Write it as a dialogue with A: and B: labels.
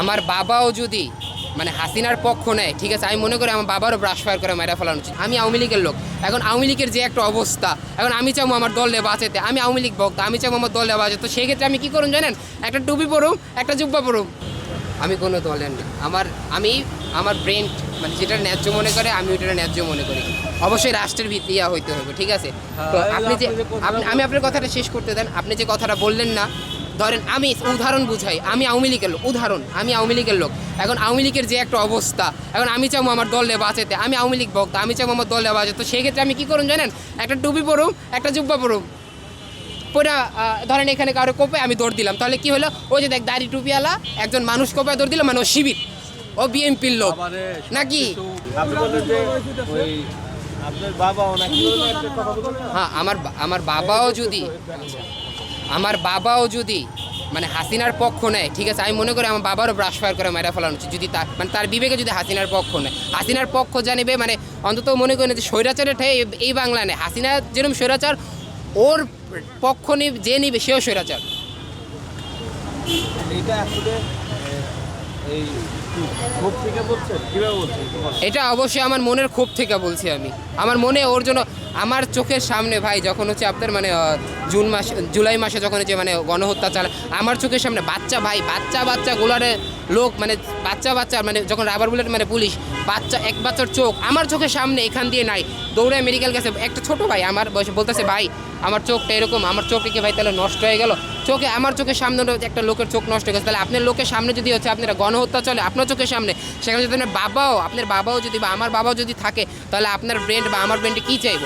A: আমার বাবাও যদি মানে হাসিনার পক্ষ নেয় ঠিক আছে আমি মনে করি আমার বাবারও ব্রাশ ফায়ার করে মেরা ফেলানো উচিত। আমি আওয়ামী লীগের লোক। এখন আওয়ামী লীগের যে একটা অবস্থা এখন আমি চাবো আমার দলে বাঁচাতে। আমি আওয়ামী লীগ ভক্ত আমি চাবো আমার দলে বাঁচাতে। তো সেই ক্ষেত্রে আমি কী করুন জানেন? একটা টুপি পরুম একটা জুব্বা পরুম। আমি কোনো দলের না। আমার আমি আমার ব্রেন মানে যেটা ন্যায্য মনে করে আমি ওইটা ন্যায্য মনে করি। অবশ্যই রাষ্ট্রের ভিত্তি ইয়া হইতে হবে ঠিক আছে? তো
B: হ্যাঁ,
A: আপনি যে আমি আপনার কথাটা শেষ করতে দেন। আপনি যে কথাটা বললেন না ধরেন আমি উদাহরণ বুঝাই আমি আওয়ামী লীগের লোক উদাহরণ আমি আওয়ামী লীগের লোক। এখন আওয়ামী লীগের যে একটা অবস্থা এখন আমি চাবো আমার দলে বাঁচাতে আমি আওয়ামী লীগ ভক্ত আমি চাবো আমার দলে বাঁচাতে। তো সেক্ষেত্রে আমি কী করুন জানেন? একটা টুপি পরুম একটা জুব্বা পরুম। পুরা ধরেন এখানে কারও কোপে আমি দৌড় দিলাম। তাহলে কি হলো? ওই যে দেখ দাড়ি টুপিওয়ালা একজন মানুষ কোপে দৌড় দিল মানে ও শিবির। ও বিএনপির লোক। নাকি? হ্যাঁ আমার আমার বাবাও যদি আমার বাবাও যদি মানে হাসিনার পক্ষ নেয়, ঠিক আছে, আমি মনে করি আমার বাবারও ব্রাশ ফায়ার করে মেরা ফেলানো উচিত, যদি তার মানে তার বিবেকে যদি হাসিনার পক্ষ নেয়। হাসিনার পক্ষ জানিবে মানে অন্তত মনে করি না যে স্বৈরাচারের ঠাই এই- বাংলা নেই। হাসিনা যেরকম স্বৈরাচার, ওর পক্ষ নিবে, যে নিবে, সেও স্বৈরাচার। এটা অবশ্যই আমার মনের ক্ষোভ থেকে বলছি আমি। আমার মনে ওর জন্য, আমার চোখের সামনে ভাই যখন হচ্ছে আপনার মানে জুন মাস, জুলাই মাসে যখন হচ্ছে মানে গণহত্যা চালায়, আমার চোখের সামনে বাচ্চা ভাই, বাচ্চা বাচ্চা গোলারে লোক মানে বাচ্চা বাচ্চা মানে যখন রাবার বুলেট মানে পুলিশ, বাচ্চা, এক বাচ্চার চোখ আমার চোখের সামনে এখান দিয়ে নাই। দৌড়ে মেডিকেল গেছে। একটা ছোট ভাই আমার বলতেছে, ভাই, আমার চোখটা এরকম, আমার চোখটা কি ভাই তাহলে নষ্ট হয়ে গেল। চোখে, আমার চোখের সামনে একটা লোকের চোখ নষ্ট হয়ে গেছে। তাহলে আপনার লোকের সামনে যদি হচ্ছে আপনারা গণহত্যা চলে আপনার চোখের সামনে, সেখানে যদি আপনার বাবাও আপনার বাবাও যদি বা আমার বাবাও যদি থাকে, তাহলে আপনার ব্রেন্ড বা আমার ব্রেন্ডে কী চাইব?